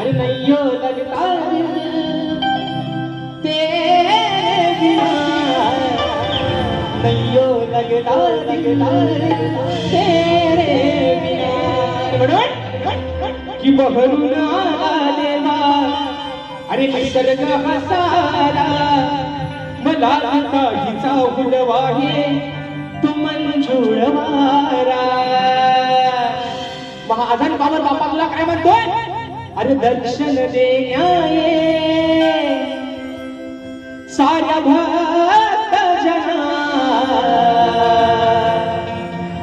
अरे नैयो लगता नहीं लगता लगता तेरे की बहरून आला अरे निसर्ग हसारा। मला आता हिचा हुडवाहे तू मंजुळवारा। महाजन बाबर बापाला काय म्हणतोय? अरे दर्शन देण्याये. साऱ्या भक्त जना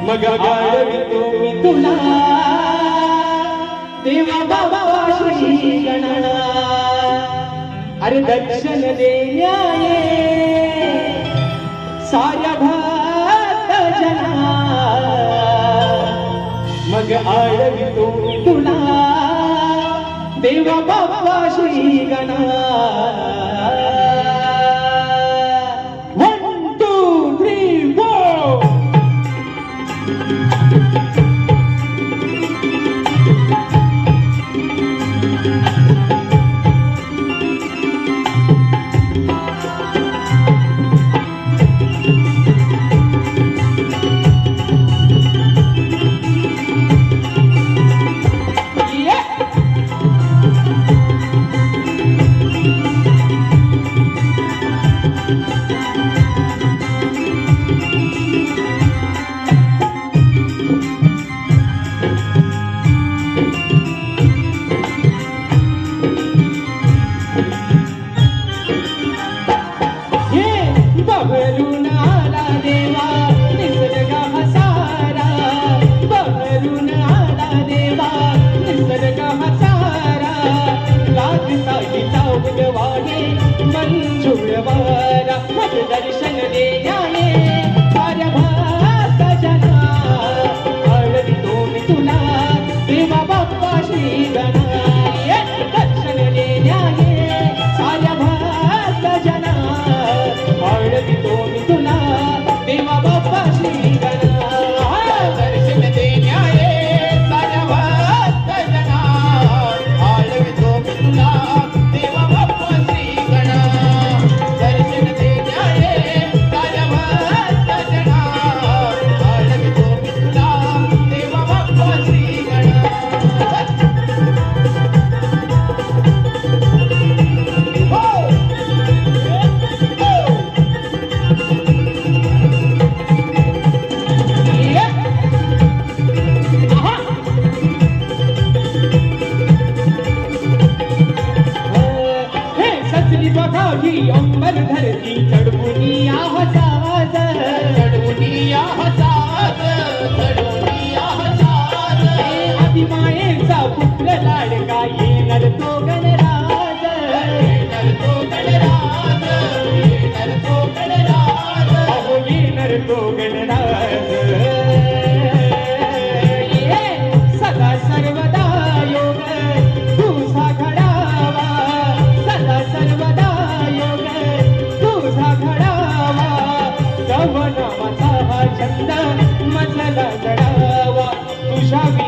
मग आळवितो मी तुला. देवा बाबा श्री गणना. अरे दर्शन देण्याये. साऱ्या भक्त जना मग आळवितो मी तुला. देवा बाबा श्री गणा वाणी मंजूर वारा मत दर्शन देण्याये shall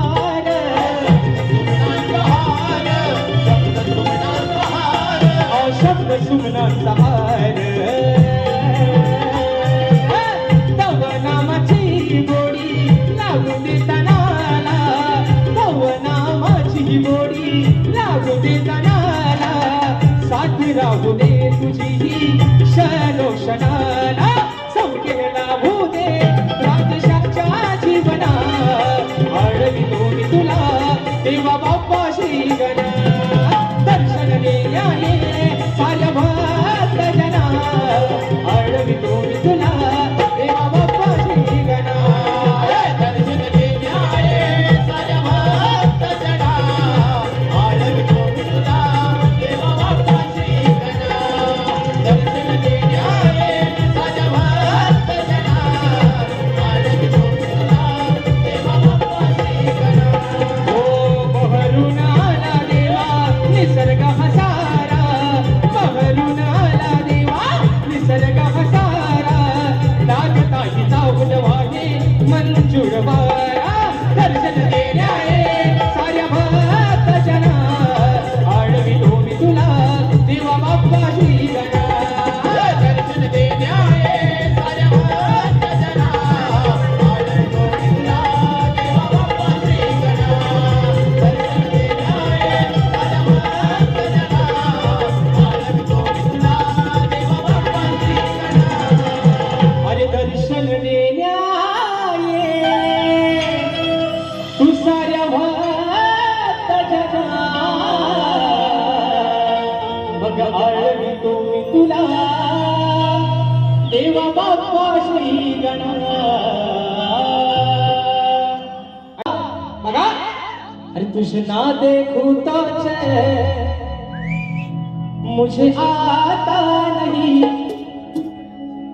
देवा बाप्पा श्री गणा बघा अरे तुझे ना देखूं तो मुझे आता नहीं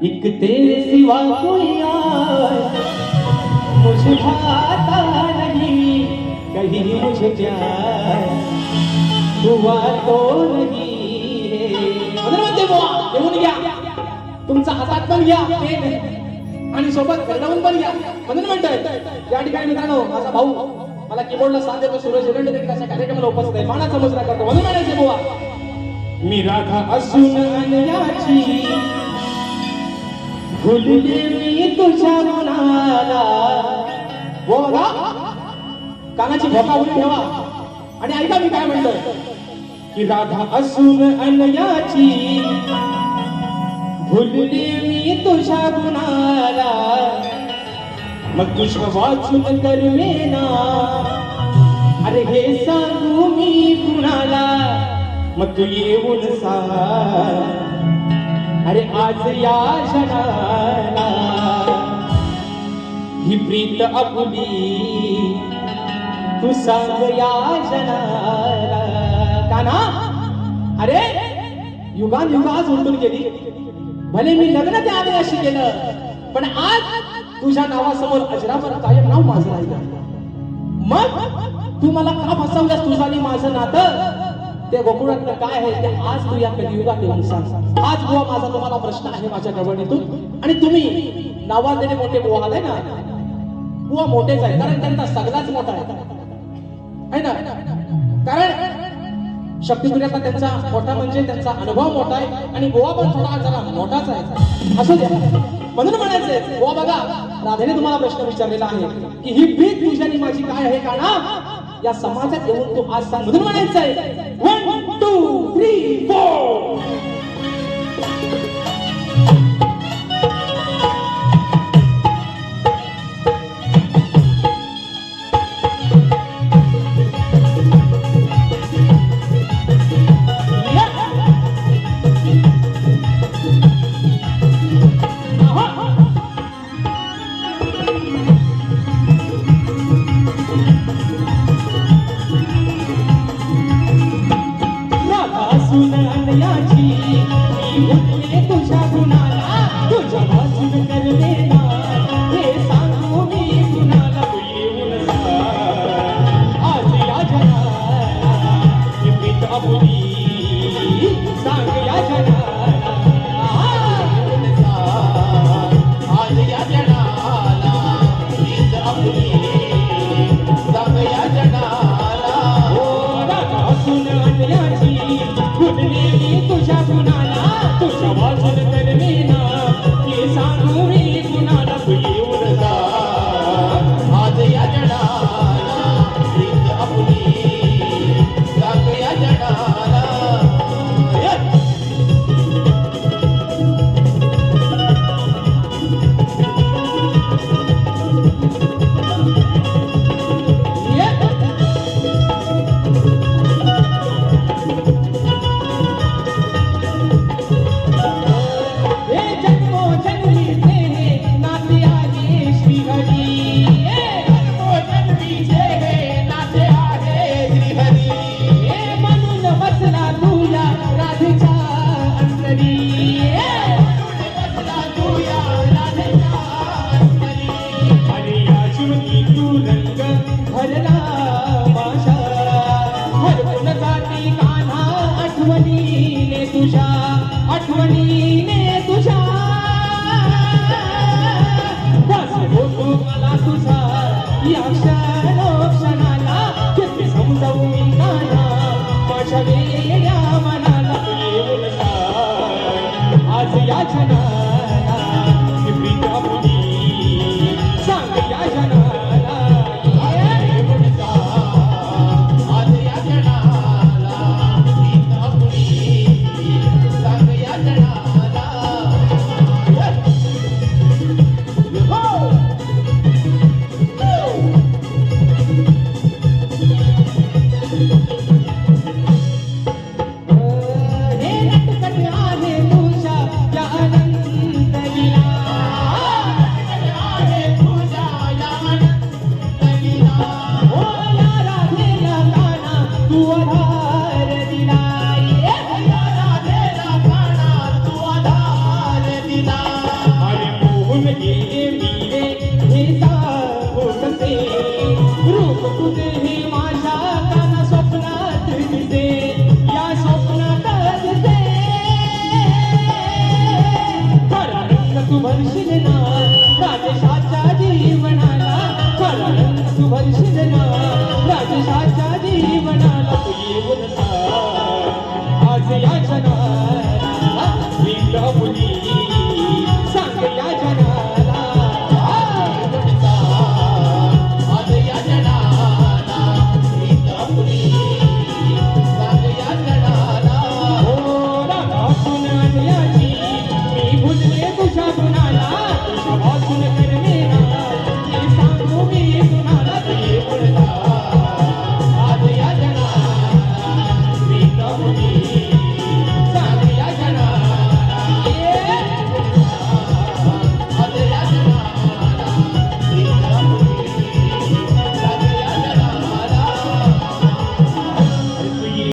एक तेरे सिवा कोई मुझे आता नहीं कहीं मुझे प्यार हुआ तो नहीं म्हणून म्हणते बुवा घ्या तुमचा हातात पण घ्या पेन आणि सोबत गरडावून पण घ्या म्हणून म्हणतोय या ठिकाणी मित्रांनो माझा भाऊ मला कीबोर्डला साथ देतो सुरेश उरंडे देखील अशा कार्यक्रमाला उपस्थित आहे. मानाचा मुजरा करतो. म्हणून म्हणायचे बुवा. मी राधा असून अनयाची भुलले मी तुझ्या मनाला. हो कानाची भोका उडी ठेवा. आणि ऐका मी काय म्हणतोय. की राधा असून अनयाची भुलले मी तुझ्या गुणाला. मग तुझ्या वाचून करवेना अरे हे सांगू मी कुणाला? मग तू येऊन सांग. अरे आज या क्षणाला. ही प्रीत आपुली तू सांग या क्षणाला. काना अरे युगान युगा आज उलटून गेली. भले मी लग्न त्या आदराशी केलं पण आज तुझ्या नावासमोर अजरामर कायम नाव माझं राहिलं. मग तू मला का फसवलंस तुझं आणि माझं नातं? ते गोकुळातलं काय आहे ते आज तू या कलियुगात येऊन सांग. आज बुवा माझा तुम्हाला प्रश्न आहे माझ्या गवणीतून आणि तुम्ही नावाजलेले मोठे बुवा आले ना? बुवा मोठेच आहे कारण त्यांचा सगळाच मोठा आहे. ना? कारण शक्तिपीठाचा त्यांचा मोठा म्हणजे त्यांचा अनुभव मोठा आहे आणि गोवा पण थोडा जरा मोठाच आहे. असू द्या. म्हणून म्हणायचंय गोवा बघा राधेने तुम्हाला प्रश्न विचारलेला आहे की ही भीत तुझी माझी काय आहे? का ना या समाजात येऊन तू आज सांग. म्हणून म्हणायचंय वन टू थ्री फोर माझ्या शिजना राजसाच्या जीवनाला येऊन आज याचना